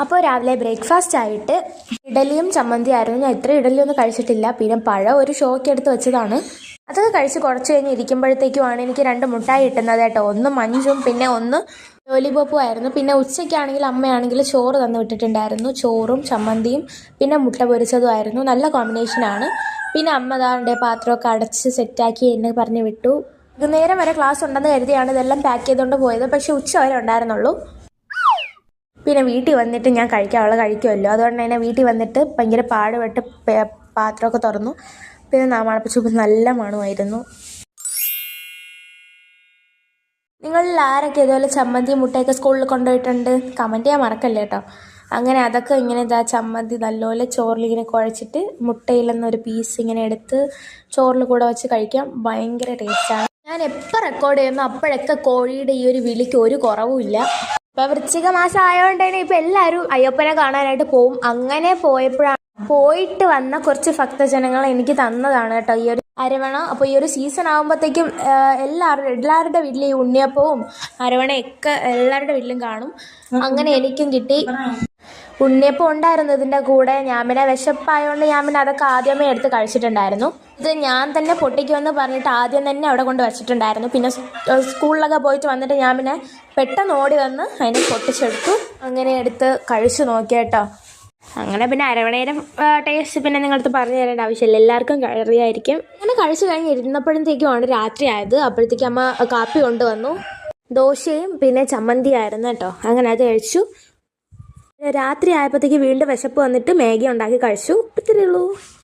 അപ്പോൾ രാവിലെ ബ്രേക്ക്ഫാസ്റ്റ് ആയിട്ട് ഇഡലിയും ചമ്മന്തി ആയിരുന്നു. ഞാൻ ഇത്ര ഇഡലിയൊന്നും കഴിച്ചിട്ടില്ല. പിന്നെ പഴം ഒരു ഷോക്ക് എടുത്ത് വെച്ചതാണ്. അതൊക്കെ കഴിച്ച് കുറച്ച് കഴിഞ്ഞ് ഇരിക്കുമ്പോഴത്തേക്കുമാണ് എനിക്ക് രണ്ട് മുട്ടായി കിട്ടുന്നത് കേട്ടോ. ഒന്ന് മഞ്ചും പിന്നെ ഒന്ന് ലോലിപോപ്പും ആയിരുന്നു. പിന്നെ ഉച്ചയ്ക്കാണെങ്കിൽ അമ്മയാണെങ്കിൽ ചോറ് തന്നു വിട്ടിട്ടുണ്ടായിരുന്നു. ചോറും ചമ്മന്തിയും പിന്നെ മുട്ട പൊരിച്ചതും ആയിരുന്നു. നല്ല കോമ്പിനേഷനാണ് പിന്നെ അമ്മ ദാണ്ടെ പാത്രമൊക്കെ അടച്ച് സെറ്റാക്കി എന്നെ പറഞ്ഞ് വിട്ടു. നേരം വരെ ക്ലാസ് ഉണ്ടെന്ന് കരുതിയാണ് ഇതെല്ലാം പാക്ക് ചെയ്തുകൊണ്ട് പോയത്. പക്ഷേ ഉച്ച വരെ ഉണ്ടായിരുന്നുള്ളൂ. പിന്നെ വീട്ടിൽ വന്നിട്ട് ഞാൻ കഴിക്കാനുള്ള കഴിക്കുമല്ലോ. അതുകൊണ്ട് തന്നെ വീട്ടിൽ വന്നിട്ട് ഭയങ്കര പാടുപെട്ട് പാത്രമൊക്കെ തുറന്നു. പിന്നെ നാമാളപ്പിച്ചുപ്പ് നല്ല മണമായിരുന്നു. നിങ്ങളിൽ ആരൊക്കെ ഇതുപോലെ ചമ്മന്തി മുട്ടയൊക്കെ സ്കൂളിൽ കൊണ്ടുപോയിട്ടുണ്ട്? കമന്റ് ചെയ്യാൻ മറക്കല്ലേ കേട്ടോ അങ്ങനെ അതൊക്കെ ഇങ്ങനെ ഇതാ ചമ്മന്തി നല്ലപോലെ ചോറിലിങ്ങനെ കുഴച്ചിട്ട് മുട്ടയിൽ നിന്നൊരു പീസ് ഇങ്ങനെ എടുത്ത് ചോറിൽ കൂടെ വെച്ച് കഴിക്കാം. ഭയങ്കര ടേസ്റ്റാണ് ഞാൻ എപ്പോൾ റെക്കോർഡ് ചെയ്യുന്നു അപ്പോഴൊക്കെ കോഴിയുടെ ഈ ഒരു വിളിക്ക് ഒരു കുറവുമില്ല. ഇപ്പൊ വൃശ്ചിക മാസം ആയതുകൊണ്ട് തന്നെ ഇപ്പൊ എല്ലാവരും അയ്യപ്പനെ കാണാനായിട്ട് പോവും. അങ്ങനെ പോയപ്പോഴാണ് പോയിട്ട് വന്ന കുറച്ച് ഭക്തജനങ്ങൾ എനിക്ക് തന്നതാണ് കേട്ടോ ഈ ഒരു അരവണ. അപ്പോൾ ഈ ഒരു സീസൺ ആകുമ്പോഴത്തേക്കും എല്ലാവരും എല്ലാവരുടെ വീട്ടിലും ഈ ഉണ്ണിയപ്പവും അരവണയൊക്കെ എല്ലാവരുടെ വീട്ടിലും കാണും. അങ്ങനെ എനിക്കും കിട്ടി. ഉണ്ണിയപ്പം ഉണ്ടായിരുന്നു ഇതിന്റെ കൂടെ ഞാമിനെ വിശപ്പായതുകൊണ്ട് ഞാമിനെ അതൊക്കെ ആദ്യമേ എടുത്ത് കഴിച്ചിട്ടുണ്ടായിരുന്നു. ഇത് ഞാൻ തന്നെ പൊട്ടിക്കുമെന്ന് പറഞ്ഞിട്ട് ആദ്യം തന്നെ അവിടെ കൊണ്ട് വെച്ചിട്ടുണ്ടായിരുന്നു. പിന്നെ സ്കൂളിലൊക്കെ പോയിട്ട് വന്നിട്ട് ഞാൻ പിന്നെ പെട്ടെന്ന് ഓടി വന്ന് അതിനെ പൊട്ടിച്ചെടുത്തു. അങ്ങനെ എടുത്ത് കഴിച്ചു നോക്കിയേട്ടോ. അങ്ങനെ പിന്നെ അരവണേരം ടേസ്റ്റ് പിന്നെ നിങ്ങളടുത്ത് പറഞ്ഞു തരേണ്ട ആവശ്യമില്ല. എല്ലാവർക്കും കഴിയായിരിക്കും അങ്ങനെ കഴിച്ചു കഴിഞ്ഞ് ഇരുന്നപ്പോഴത്തേക്കുമാണ് രാത്രി ആയത്. അപ്പോഴത്തേക്കും അമ്മ കാപ്പി കൊണ്ടുവന്നു. ദോശയും പിന്നെ ചമ്മന്തി ആയിരുന്നു കേട്ടോ. അങ്ങനെ അത് കഴിച്ചു. രാത്രി ആയപ്പോഴത്തേക്ക് വീണ്ടും വിശപ്പ് വന്നിട്ട് മാഗി ഉണ്ടാക്കി കഴിച്ചു. ഇത്രയേ ഉള്ളൂ.